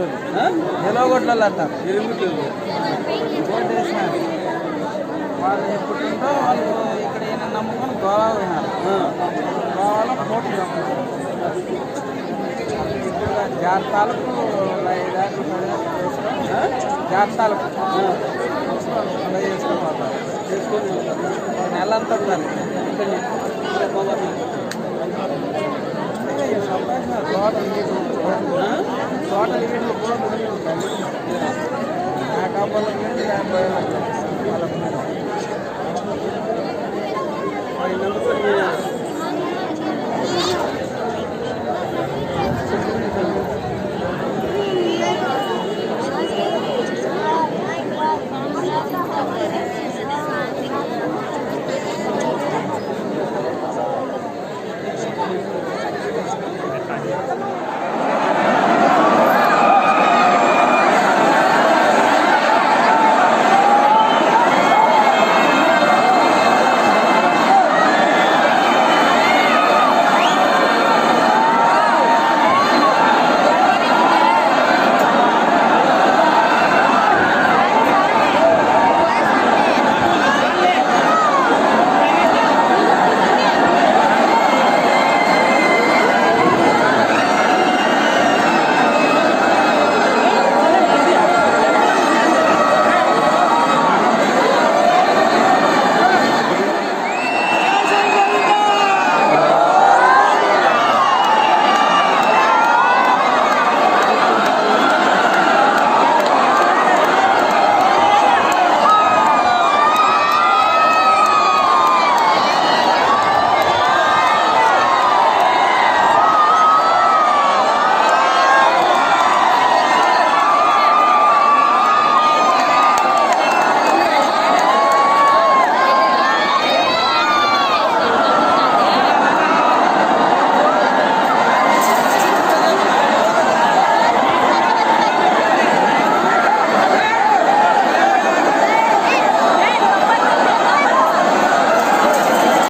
పేరు ఎలోగొడ్లు ఎలోగొడ్లు అంటారు ఓటు వేసినారు వాళ్ళు ఎప్పుడుంటో వాళ్ళు ఇక్కడ ఏమైనా నమ్ముకొని గోవా పోయినారు గోవాలో కోట్లు నమ్ముకున్నారు ఇప్పుడు జాతకాలకు ఐదారు జాతకాలకు అలా చేసుకొని పోతారు చేసుకొని టోటల్ ఈవెంట్లు కూడా ముందు ఉంటాయి ఆ కాపాల ఈవెంట్ యాభై వాళ్ళ